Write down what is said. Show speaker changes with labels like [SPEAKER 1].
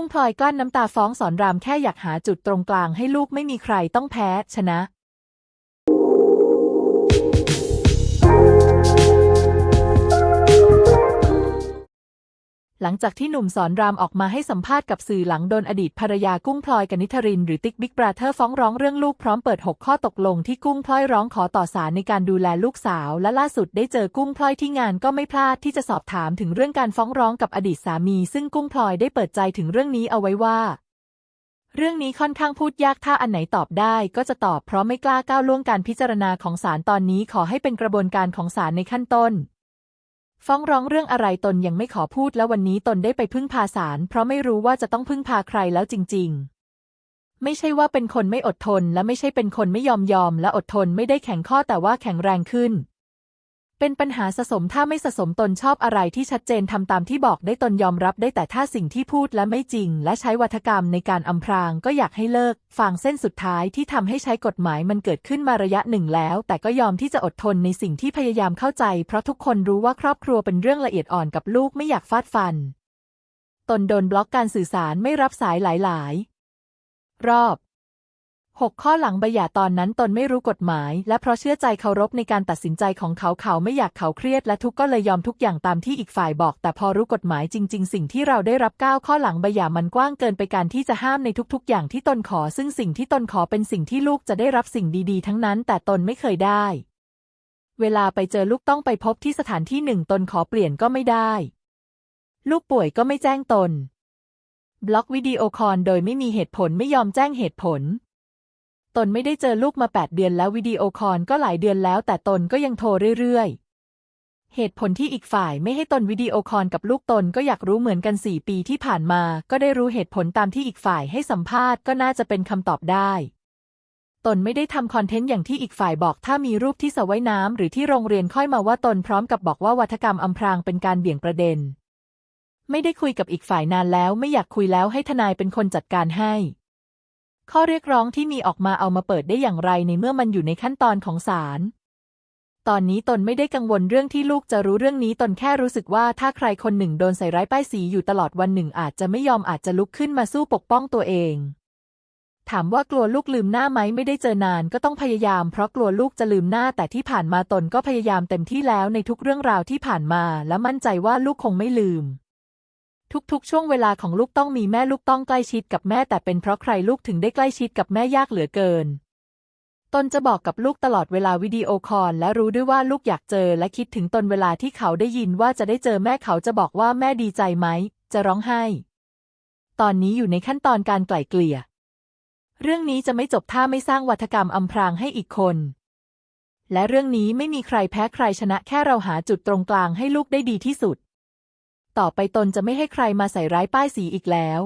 [SPEAKER 1] กุ้งพลอยกลั้นน้ำตาฟ้องสอนรามแค่อยากหาจุดตรงกลางให้ลูกไม่มีใครต้องแพ้ชนะ หลังจากที่หนุ่มสอนรามออกมาให้สัมภาษณ์กับสื่อหลังโดนอดีตภรรยากุ้งพลอยกนิธริน หรือติ๊กบิ๊กบราเธอร์ฟ้องร้องเรื่องลูกพร้อมเปิด 6 ข้อตกลงที่กุ้งพลอยร้องขอต่อศาลในการดูแลลูกสาว และล่าสุดได้เจอกุ้งพลอยที่งานก็ไม่พลาดที่จะสอบถามถึงเรื่องการฟ้องร้องกับอดีตสามี ซึ่งกุ้งพลอยได้เปิดใจถึงเรื่องนี้เอาไว้ว่า เรื่องนี้ค่อนข้างพูดยากถ้าอันไหนตอบได้ก็จะตอบเพราะไม่กล้าก้าวล่วงการพิจารณาของศาลตอนนี้ขอให้เป็นกระบวนการของศาลในขั้นต้น ฟ้องร้องเรื่องอะไรตนยังไม่ขอพูดและวันนี้ตนได้ไปพึ่งพาศาลเพราะไม่รู้ว่าจะต้องพึ่งพาใครแล้วจริง ๆ ไม่ใช่ว่าเป็นคนไม่อดทนและไม่ใช่เป็นคนไม่ยอมยอมและอดทนไม่ได้แข็งข้อแต่ว่าแข็งแรงขึ้น เป็นปัญหาสะสมถ้าไม่สะสมตนชอบอะไรที่ชัดเจนทำตามที่บอกได้ตนยอมรับได้แต่ถ้าสิ่งที่พูดและไม่จริง และใช้วัฒกรรมในการอำพรางก็อยากให้เลิก ฟางเส้นสุดท้ายที่ทำให้ใช้กฎหมายมันเกิดขึ้นมาระยะหนึ่งแล้ว แต่ก็ยอมที่จะอดทนในสิ่งที่พยายามเข้าใจ เพราะทุกคนรู้ว่าครอบครัวเป็นเรื่องละเอียดอ่อนกับลูกไม่อยากฟาดฟัน ตนโดนบล็อกการสื่อสารไม่รับสายหลาย ๆ รอบ หกข้อหลังใบหย่าตอนนั้นตนไม่รู้กฎหมาย และเพราะเชื่อใจเคารพในการตัดสินใจของเขาเขาไม่อยากเขาเครียดและทุกก็เลยยอมทุกอย่างตามที่อีกฝ่ายบอก แต่พอรู้กฎหมายจริง ๆ สิ่งที่เราได้รับก้าวข้อหลังใบหย่ามันกว้างเกินไปการที่จะห้ามในทุก ๆ อย่างที่ตนขอ ซึ่งสิ่งที่ตนขอเป็นสิ่งที่ลูกจะได้รับสิ่งดีๆ ทั้งนั้น แต่ตนไม่เคยได้ เวลาไปเจอลูกต้องไปพบที่สถานที่หนึ่งตนขอเปลี่ยนก็ไม่ได้ ลูกป่วยก็ไม่แจ้งตน บล็อกวิดีโอคอลโดยไม่มีเหตุผลไม่ยอมแจ้งเหตุผล ตนไม่ได้เจอลูกมา 8 เดือนแล้ววิดีโอคอลก็หลายเดือนแล้ว แต่ตนก็ยังโทรเรื่อยๆ เหตุผลที่อีกฝ่ายไม่ให้ตนวิดีโอคอลกับลูกตนก็อยากรู้เหมือนกันสี่ปีที่ผ่านมา ก็ได้รู้เหตุผลตามที่อีกฝ่ายให้สัมภาษณ์ก็น่าจะเป็นคำตอบได้ ตนไม่ได้ทำคอนเทนต์อย่างที่อีกฝ่ายบอก ถ้ามีรูปที่สระว่ายน้ำหรือที่โรงเรียนค่อยมาว่าตนพร้อมกับบอกว่าวัฒกรรมอำพรางเป็นการเบี่ยงประเด็น ไม่ได้คุยกับอีกฝ่ายนานแล้ว ไม่อยากคุยแล้วให้ทนายเป็นคนจัดการให้ ข้อเรียกร้องที่มีออกมาเอามาเปิดได้อย่างไรในเมื่อมันอยู่ในขั้นตอนของศาลตอนนี้ตนไม่ได้กังวลเรื่องที่ลูกจะรู้เรื่องนี้ตนแค่รู้สึกว่าถ้าใครคนหนึ่งโดนใส่ร้ายป้ายสีอยู่ตลอดวันหนึ่งอาจจะไม่ยอมอาจจะลุกขึ้นมาสู้ปกป้องตัวเอง ถามว่ากลัวลูกลืมหน้าไหมไม่ได้เจอนานก็ต้องพยายามเพราะกลัวลูกจะลืมหน้าแต่ที่ผ่านมาตนก็พยายามเต็มที่แล้วในทุกเรื่องราวที่ผ่านมาและมั่นใจว่าลูกคงไม่ลืม ทุกๆ ช่วงเวลาของลูกต้องมีแม่ลูกต้องใกล้ชิดกับแม่แต่เป็นเพราะใครลูกถึงได้ใกล้ชิดกับแม่ยากเหลือเกิน ตนจะบอกกับลูกตลอดเวลาวิดีโอคอลและรู้ด้วยว่าลูกอยากเจอและคิดถึงตนเวลาที่เขาได้ยินว่าจะได้เจอแม่เขาจะบอกว่าแม่ดีใจไหม จะร้องไห้ ตอนนี้อยู่ในขั้นตอนการไกล่เกลี่ย เรื่องนี้จะไม่จบถ้าไม่สร้างวัฒกรรมอำพรางให้อีกคนและเรื่องนี้ไม่มีใครแพ้ใครชนะแค่เราหาจุดตรงกลางให้ลูกได้ดีที่สุด ต่อไปตนจะไม่ให้ใครมาใส่ร้ายป้ายสีอีกแล้ว